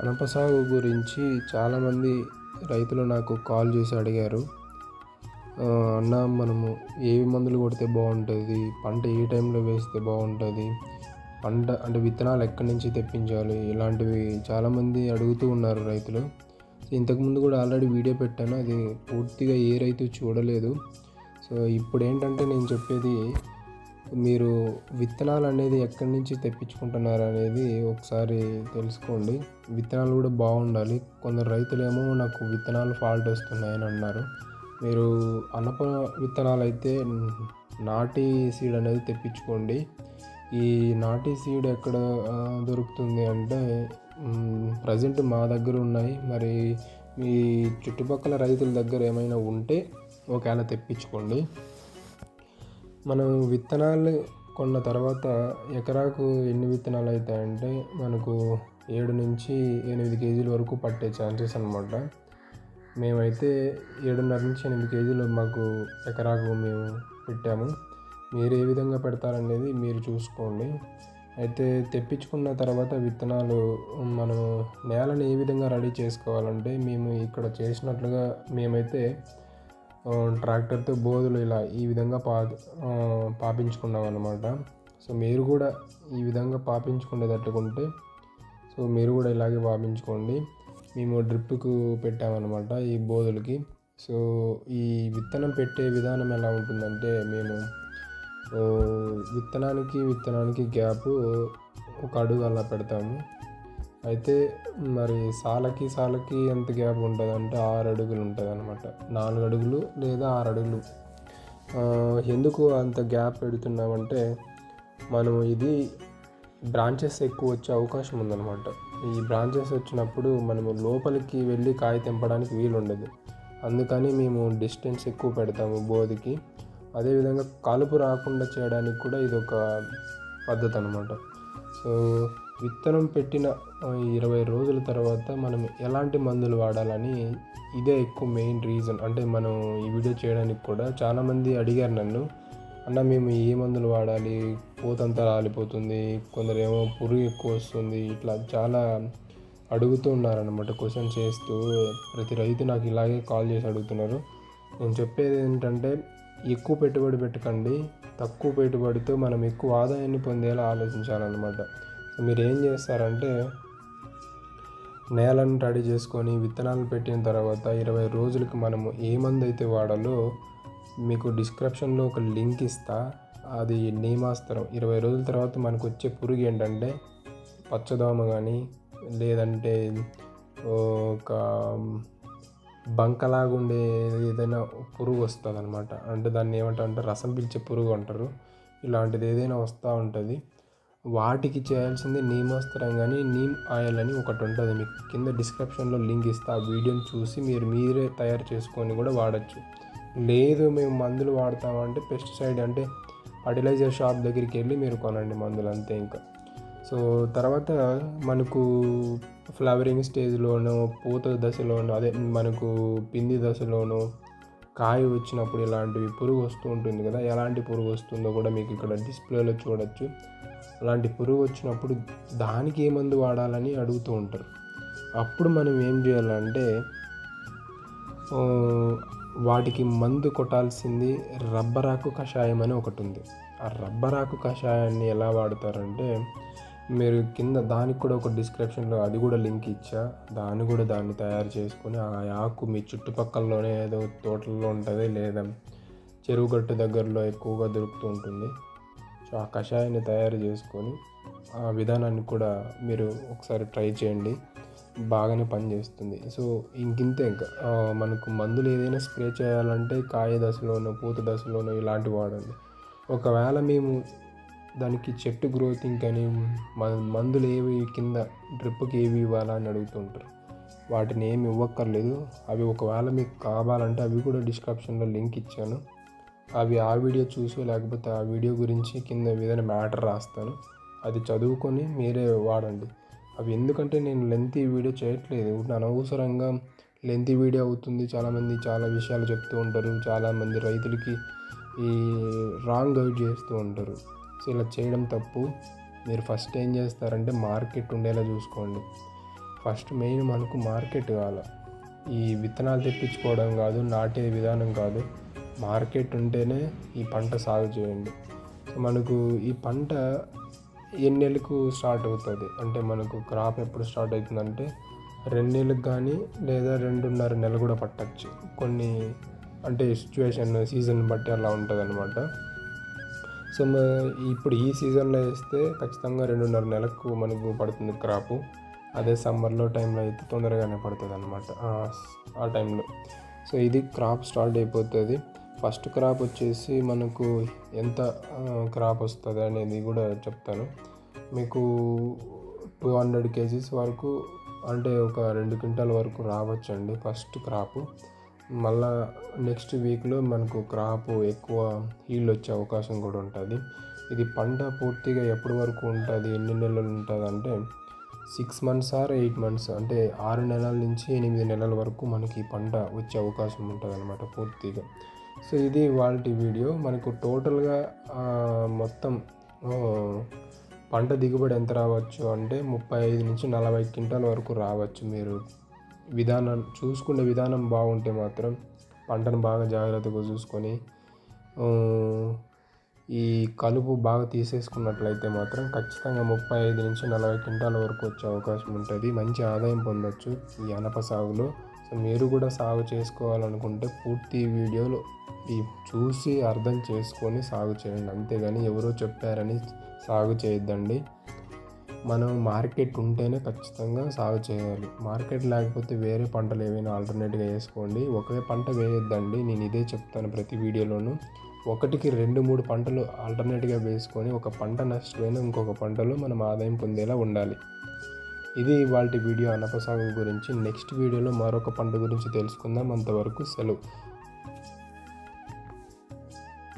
అనప సాగు గురించి చాలామంది రైతులు నాకు కాల్ చేసి అడిగారు. అన్న మనము ఏ మందులు కొడితే బాగుంటుంది? పంట ఏ టైంలో వేస్తే బాగుంటుంది? పంట అంటే విత్తనాలు ఎక్కడి నుంచి తెప్పించాలి? ఇలాంటివి చాలామంది అడుగుతూ ఉన్నారు రైతులు. ఇంతకుముందు కూడా ఆల్రెడీ వీడియో పెట్టాను. అది పూర్తిగా ఏ రైతు చూడలేదు. సో ఇప్పుడు ఏంటంటే నేను చెప్పేది మీరు విత్తనాలు అనేది ఎక్కడి నుంచి తెప్పించుకుంటున్నారు అనేది ఒకసారి తెలుసుకోండి. విత్తనాలు కూడా బాగుండాలి. కొందరు రైతులేమో నాకు విత్తనాలు ఫాల్ట్ వస్తున్నాయని అన్నారు. మీరు అనప విత్తనాలు అయితే నాటి సీడ్ అనేది తెప్పించుకోండి. ఈ నాటి సీడ్ ఎక్కడ దొరుకుతుంది అంటే ప్రజెంట్ మా దగ్గర ఉన్నాయి. మరి మీ చుట్టుపక్కల రైతుల దగ్గర ఏమైనా ఉంటే ఒకవేళ తెప్పించుకోండి. మనం విత్తనాలు కొన్న తర్వాత ఎకరాకు ఎన్ని విత్తనాలు అవుతాయంటే మనకు ఏడు నుంచి ఎనిమిది కేజీల వరకు పట్టే ఛాన్సెస్ అనమాట మేమైతే ఏడున్నర నుంచి ఎనిమిది కేజీలు మాకు ఎకరాకు మేము పెట్టాము. మీరు ఏ విధంగా పెడతారనేది మీరు చూసుకోండి. అయితే తెప్పించుకున్న తర్వాత విత్తనాలు మనం నేలను ఏ విధంగా రెడీ చేసుకోవాలంటే మేము ఇక్కడ చేసినట్లుగా మేమైతే ట్రాక్టర్తో బోధులు ఇలా ఈ విధంగా పా పాపించుకున్నాం అనమాట సో మీరు కూడా ఈ విధంగా పాపించుకునేటట్టుకుంటే సో మీరు కూడా ఇలాగే పాపించుకోండి. మేము డ్రిప్కు పెట్టామన్నమాట ఈ బోధులకి. సో ఈ విత్తనం పెట్టే విధానం ఎలా ఉంటుందంటే మేము విత్తనానికి విత్తనానికి గ్యాప్ ఒక అడుగు అలా పెడతాము. అయితే మరి సాలకి సాలకి ఎంత గ్యాప్ ఉంటుంది అంటే ఆరు అడుగులు ఉంటుంది అనమాట నాలుగు అడుగులు లేదా ఆరు అడుగులు. ఎందుకు అంత గ్యాప్ పెడుతున్నామంటే మనం ఇది బ్రాంచెస్ ఎక్కువ వచ్చే అవకాశం ఉందన్నమాట. ఈ బ్రాంచెస్ వచ్చినప్పుడు మనము లోపలికి వెళ్ళి కాయ తెంపడానికి వీలు ఉండదు. అందుకని మేము డిస్టెన్స్ ఎక్కువ పెడతాము బోధికి. అదేవిధంగా కలుపు రాకుండా చేయడానికి కూడా ఇది ఒక పద్ధతి అనమాట సో విత్తనం పెట్టిన ఇరవై రోజుల తర్వాత మనం ఎలాంటి మందులు వాడాలని ఇదే ఎక్కువ మెయిన్ రీజన్ అంటే మనం ఈ వీడియో చేయడానికి కూడా చాలామంది అడిగారు నన్ను అన్న మేము ఏ మందులు వాడాలి? పోతంతా రాలిపోతుంది కొందరేమో పురుగు ఎక్కువ వస్తుంది ఇట్లా చాలా అడుగుతూ ఉన్నారనమాట క్వశ్చన్ చేస్తూ. ప్రతి రైతు నాకు ఇలాగే కాల్ చేసి అడుగుతున్నారు. నేను చెప్పేది ఏంటంటే ఎక్కువ పెట్టుబడి పెట్టకండి తక్కువ పెట్టుబడితో మనం ఎక్కువ ఆదాయాన్ని పొందేలా ఆలోచించాలన్నమాట. సో మీరు ఏం చేస్తారంటే నేలను రెడీ చేసుకొని విత్తనాలు పెట్టిన తర్వాత ఇరవై రోజులకి మనము ఏ మందు అయితే వాడాలో మీకు డిస్క్రిప్షన్లో ఒక లింక్ ఇస్తా. అది నియమాస్త్రం. ఇరవై రోజుల తర్వాత మనకు వచ్చే పురుగు ఏంటంటే పచ్చదోమ కానీ లేదంటే ఒక బంకలాగుండే ఏదైనా పురుగు వస్తుంది అనమాట అంటే దాన్ని ఏమంటారు అంటే రసం పిలిచే పురుగు అంటారు. ఇలాంటిది ఏదైనా వస్తూ ఉంటుంది. వాటికి చేయాల్సింది నీమాస్త్రం కానీ నీమ్ ఆయిల్ అని ఒకటి ఉంటుంది. మీకు కింద డిస్క్రిప్షన్లో లింక్ ఇస్తా. ఆ వీడియోని చూసి మీరు మీరే తయారు చేసుకొని కూడా వాడచ్చు. లేదు మేము మందులు వాడతామంటే పెస్టిసైడ్ అంటే ఫర్టిలైజర్ షాప్ దగ్గరికి వెళ్ళి మీరు కొనండి మందులు అంతే ఇంకా. సో తర్వాత మనకు ఫ్లవరింగ్ స్టేజ్లోనో పూత దశలోనో అదే మనకు పిండి దశలోనో కాయ వచ్చినప్పుడు ఇలాంటివి పురుగు వస్తూ ఉంటుంది కదా ఎలాంటి పురుగు వస్తుందో కూడా మీకు ఇక్కడ డిస్ప్లేలో చూడొచ్చు. అలాంటి పురుగు వచ్చినప్పుడు దానికి ఏ మందు వాడాలని అడుగుతూ ఉంటారు. అప్పుడు మనం ఏం చేయాలంటే వాటికి మందు కొట్టాల్సింది రబ్బరాకు కషాయం అని ఒకటి ఉంది. ఆ రబ్బరాకు కషాయాన్ని ఎలా వాడతారంటే మీరు కింద దానికి కూడా ఒక డిస్క్రిప్షన్లో అది కూడా లింక్ ఇచ్చా. దాన్ని కూడా దాన్ని తయారు చేసుకొని ఆ ఆకు మీ చుట్టుపక్కలలోనే ఏదో తోటల్లో ఉంటుంది లేదా చెరువు గట్టు దగ్గరలో ఎక్కువగా దొరుకుతూ ఉంటుంది. సో ఆ కషాయాన్ని తయారు చేసుకొని ఆ విధానాన్ని కూడా మీరు ఒకసారి ట్రై చేయండి. బాగానే పనిచేస్తుంది. సో ఇంకింతే ఇంకా మనకు మందులు ఏదైనా స్ప్రే చేయాలంటే కాయ దశలోనో పూత దశలోనో ఇలాంటివి వాడండి. ఒకవేళ మేము దానికి చెట్టు గ్రోతింగ్ అని మ- మందులు ఏవి కింద డ్రిప్కి ఏవి ఇవ్వాలా అని అడుగుతుంటారు. వాటిని ఏమి ఇవ్వక్కర్లేదు. అవి ఒకవేళ మీకు కావాలంటే అవి కూడా డిస్క్రిప్షన్లో లింక్ ఇచ్చాను. అవి ఆ వీడియో చూసి లేకపోతే ఆ వీడియో గురించి కింద ఏదైనా మ్యాటర్ రాస్తాను. అది చదువుకొని మీరే వాడండి. అవి ఎందుకంటే నేను లెంతీ వీడియో చేయట్లేదు. అనవసరంగా లెంతీ వీడియో అవుతుంది. చాలామంది చాలా విషయాలు చెప్తూ ఉంటారు. చాలామంది రైతులకి ఈ రాంగ్ గైడ్ చేస్తూ ఉంటారు. సో ఇలా చేయడం తప్పు. మీరు ఫస్ట్ ఏం చేస్తారంటే మార్కెట్ ఉండేలా చూసుకోండి. ఫస్ట్ మెయిన్ మనకు మార్కెట్ కావాలి. ఈ విత్తనాలు తెప్పించుకోవడం కాదు నాటే విధానం కాదు. మార్కెట్ ఉంటేనే ఈ పంట సాగు చేయండి. సో మనకు ఈ పంట ఎన్ని నెలలకు స్టార్ట్ అవుతుంది? అంటే మనకు క్రాప్ ఎప్పుడు స్టార్ట్ అవుతుందంటే రెండు నెలలకు కానీ లేదా రెండున్నర నెలలు కూడా పట్టచ్చు. కొన్ని అంటే సిచ్యువేషన్ సీజన్ బట్టి అలా ఉంటుంది అనమాట సో ఇప్పుడు ఈ సీజన్లో వేస్తే ఖచ్చితంగా రెండున్నర నెలకు మనకు పడుతుంది క్రాపు అదే సమ్మర్లో టైంలో అయితే తొందరగానే పడుతుంది అనమాట ఆ టైంలో సో ఇది క్రాప్ స్టార్ట్ అయిపోతుంది. ఫస్ట్ క్రాప్ వచ్చేసి మనకు ఎంత క్రాప్ వస్తుంది అనేది కూడా చెప్తాను. మీకు టూ హండ్రెడ్ కేజీస్ వరకు అంటే ఒక రెండు క్వింటాల్ వరకు రావచ్చండి ఫస్ట్ క్రాపు మళ్ళా నెక్స్ట్ వీక్లో మనకు క్రాప్ ఎక్కువ హీల్ వచ్చే అవకాశం కూడా ఉంటుంది. ఇది పంట పూర్తిగా ఎప్పటి వరకు ఉంటుంది ఎన్ని నెలలు ఉంటుంది అంటే six months or eight months అంటే ఆరు నెలల నుంచి ఎనిమిది నెలల వరకు మనకి పంట వచ్చే అవకాశం ఉంటుంది అనమాట పూర్తిగా. సో ఇది వాళ్ళ వీడియో. మనకు టోటల్గా మొత్తం పంట దిగుబడి ఎంత రావచ్చు అంటే ముప్పై ఐదు నుంచి నలభై క్వింటాల వరకు రావచ్చు మీరు. విధానం చూసుకునే విధానం బాగుంటే మాత్రం పంటను బాగా జాగ్రత్తగా చూసుకొని ఈ కలుపు బాగా తీసేసుకున్నట్లయితే మాత్రం ఖచ్చితంగా ముప్పై ఐదు నుంచి నలభై క్వింటాల వరకు వచ్చే అవకాశం ఉంటుంది. మంచి ఆదాయం పొందొచ్చు ఈ అనప సాగులో. సో మీరు కూడా సాగు చేసుకోవాలనుకుంటే పూర్తి వీడియోలు ఈ చూసి అర్థం చేసుకొని సాగు చేయండి. అంతేగాని ఎవరో చెప్పారని సాగు చేయొద్దండి. మనం మార్కెట్ ఉంటేనే ఖచ్చితంగా సాగు చేయాలి. మార్కెట్ లేకపోతే వేరే పంటలు ఏమైనా ఆల్టర్నేట్గా వేసుకోండి. ఒకే పంట వేయొద్దండి. నేను ఇదే చెప్తాను ప్రతి వీడియోలోనూ. ఒకటికి రెండు మూడు పంటలు ఆల్టర్నేట్గా వేసుకొని ఒక పంట నష్టమైన ఇంకొక పంటలో మనం ఆదాయం పొందేలా ఉండాలి. ఇది వాళ్ళ వీడియో అనపసాగు గురించి. నెక్స్ట్ వీడియోలో మరొక పంట గురించి తెలుసుకుందాం. అంతవరకు సెలవు.